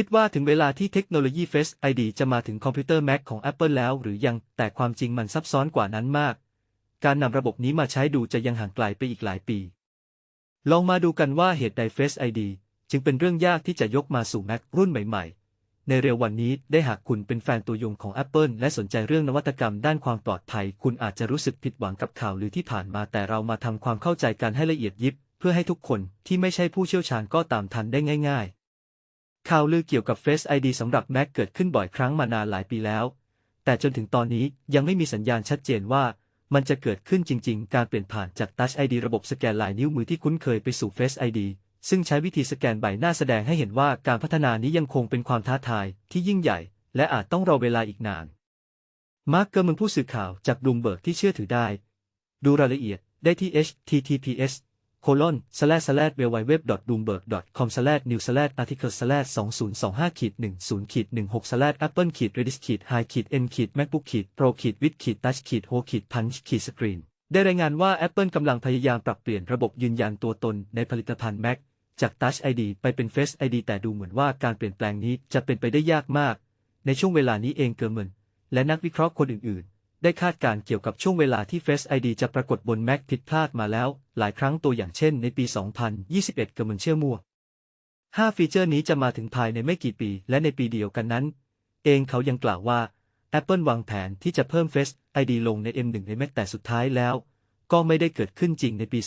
คิดว่าถึงเวลาที่เทคโนโลยี Face ID จะมาถึงคอมพิวเตอร์ Mac ของ Apple แล้วหรือยัง แต่ความจริงมันซับซ้อนกว่านั้นมาก การนำระบบนี้มาใช้ดูจะยังห่างไกลไปอีกหลายปี ลองมาดูกันว่าเหตุใด Face ID จึงเป็นเรื่องยากที่จะยกมาสู่ Mac รุ่นใหม่ ๆ ในเร็ววันนี้ได้หากคุณเป็นแฟนตัวยงของ Apple และสนใจเรื่องนวัตกรรมด้านความปลอดภัย คุณอาจจะรู้สึกผิดหวังกับข่าวลือที่ผ่านมาแต่เรามาทำความเข้าใจกันให้ละเอียดยิบ เพื่อให้ทุกคนที่ไม่ใช่ผู้เชี่ยวชาญก็ตามทันได้ง่าย ๆ ข่าวลือเกี่ยวกับ Face ID สำหรับ Mac เกิดขึ้นบ่อยครั้งมานานหลายปีแล้ว แต่จนถึงตอนนี้ยังไม่มีสัญญาณชัดเจนว่ามันจะเกิดขึ้นจริง ๆ การเปลี่ยนผ่านจาก Touch ID ระบบสแกนลายนิ้วมือที่คุ้นเคยไปสู่ Face ID ซึ่งใช้วิธีสแกนใบหน้าแสดงให้เห็นว่าการพัฒนานี้ยังคงเป็นความท้าทายที่ยิ่งใหญ่ และอาจต้องรอเวลาอีกนาน มาร์กเกอร์มันผู้สื่อข่าวจากบลูมเบิร์กที่เชื่อถือได้ ดูรายละเอียดได้ที่ https colon slash slash w w w b l o o m b e r g com slash new slash article slash 2025ขีด10ขีด16 slash apple ขีด redis ขีด high ขีด n ขีด macbook ขีด pro ขีด with ขีด touch ขีด ho ขีด punch ขีด screen ได้รายงานว่า Apple กำลังพยายามปรับเปลี่ยนระบบยืนยันตัวตนในผลิตภัณฑ์ Mac จาก Touch ID ไปเป็น Face ID แต่ดูเหมือนว่าการเปลี่ยนแปลงนี้จะเป็นไปได้ยากมาก ในช่วงเวลานี้เองเกอร์เมนและนักวิเคราะห์คนอื่นๆ ได้คาดการ์เกี่ยวกับช่วงเวลาที่ Face ID จะปรากฏบน Mac ผิดพลาดมาแล้ว หลายครั้งตัวอย่างเช่นในปี 2021เกอร์เมนเชื่อมั่ว5ฟีเจอร์นี้จะมาถึงภายในไม่กี่ปี และในปีเดียวกันนั้น เองเขายังกล่าวว่า Apple วางแผนที่จะเพิ่ม Face ID ลงใน M1 ใน Mac แต่สุดท้ายแล้ว ก็ไม่ได้เกิดขึ้นจริงในปี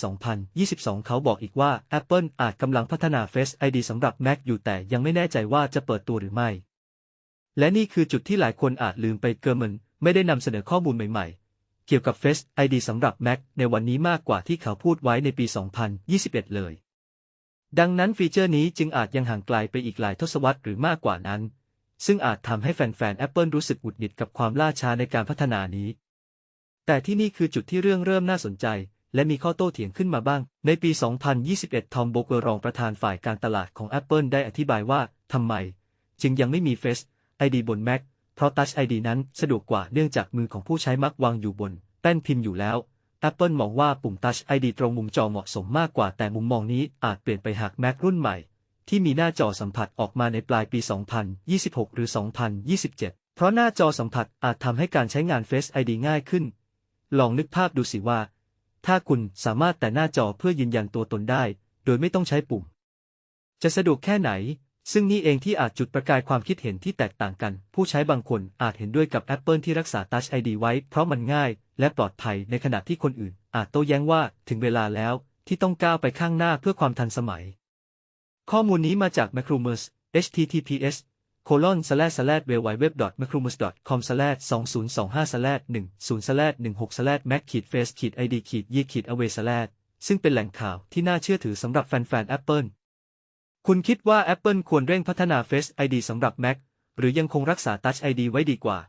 2022 เขาบอกอีกว่า Apple อาจกำลังพัฒนา Face ID สำหรับ Mac อยู่แต่ยังไม่แน่ใจว่าจะเปิดตัวหรือไม่ และนี่คือจุดที่หลายคนอาจลืมไปเกอร์มัน ไม่ได้นำเสนอข้อมูลใหม่ๆ เกี่ยวกับ Face ID สำหรับ Mac ในวันนี้มากกว่าที่เขาพูดไว้ในปี 2021 เลย ดังนั้นฟีเจอร์นี้จึงอาจยังห่างไกลไปอีกหลายทศวรรษหรือมากกว่านั้น ซึ่งอาจทำให้แฟนๆ Apple รู้สึกหงุดหงิดกับความล่าช้าในการพัฒนานี้ แต่ที่นี่คือจุดที่เรื่องเริ่มน่าสนใจและมีข้อโต้เถียงขึ้นมาบ้าง ในปี 2021 ทอมโบเกอร์รองประธานฝ่ายการตลาดของ Apple ได้อธิบายว่า ทำไม จึงยังไม่มี Face ID บน Mac ราะ Touch ID นั้นสะดวกกว่าเนื่องจากมือของผู้ใช้มักวางอยู่บน แป้นพิมพ์อยู่แล้ว Apple มองว่าปุ่ม Touch ID ตรงมุมจอเหมาะสมมากกว่าแต่มุมมองนี้อาจเปลี่ยนไปหาก Mac รุ่นใหม่ ที่มีหน้าจอสัมผัสออกมาในปลายปี 2026 หรือ 2027 เพราะหน้าจอสัมผัสอาจทำให้การใช้งาน Face ID ง่ายขึ้น ลองนึกภาพดูสิว่า ถ้าคุณสามารถแต่หน้าจอเพื่อยืนยันตัวตนได้ โดยไม่ต้องใช้ปุ่ม จะสะดวกแค่ไหน ซึ่งนี่เองที่อาจจุดประกายความคิดเห็นที่แตกต่างกัน ผู้ใช้บางคนอาจเห็นด้วยกับ Apple ที่รักษา Touch ID ไว้ เพราะมันง่าย และปลอดภัยในขณะที่คนอื่น อาจโต้แย้งว่าถึงเวลาแล้วที่ต้องก้าวไปข้างหน้าเพื่อความทันสมัย ข้อมูลนี้มาจาก Macrumors https colon slash slash w w w m a c r u m u s com slash 2025 slash 10 slash 16 slash mac face id ขีดยีขีด away slash ซึ่งเป็นแหล่งข่าวที่น่าเชื่อถือสำหรับแฟนๆ Apple คุณคิดว่า Apple ควรเร่งพัฒนา Face ID สำหรับ Mac หรือยังคงรักษา Touch ID ไว้ดีกว่า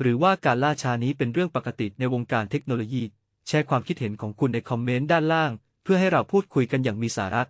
หรือว่าการล่าช้านี้เป็นเรื่องปกติในวงการเทคโนโลยี แชร์ความคิดเห็นของคุณในคอมเมนต์ด้านล่าง เพื่อให้เราพูดคุยกันอย่างมีสาระ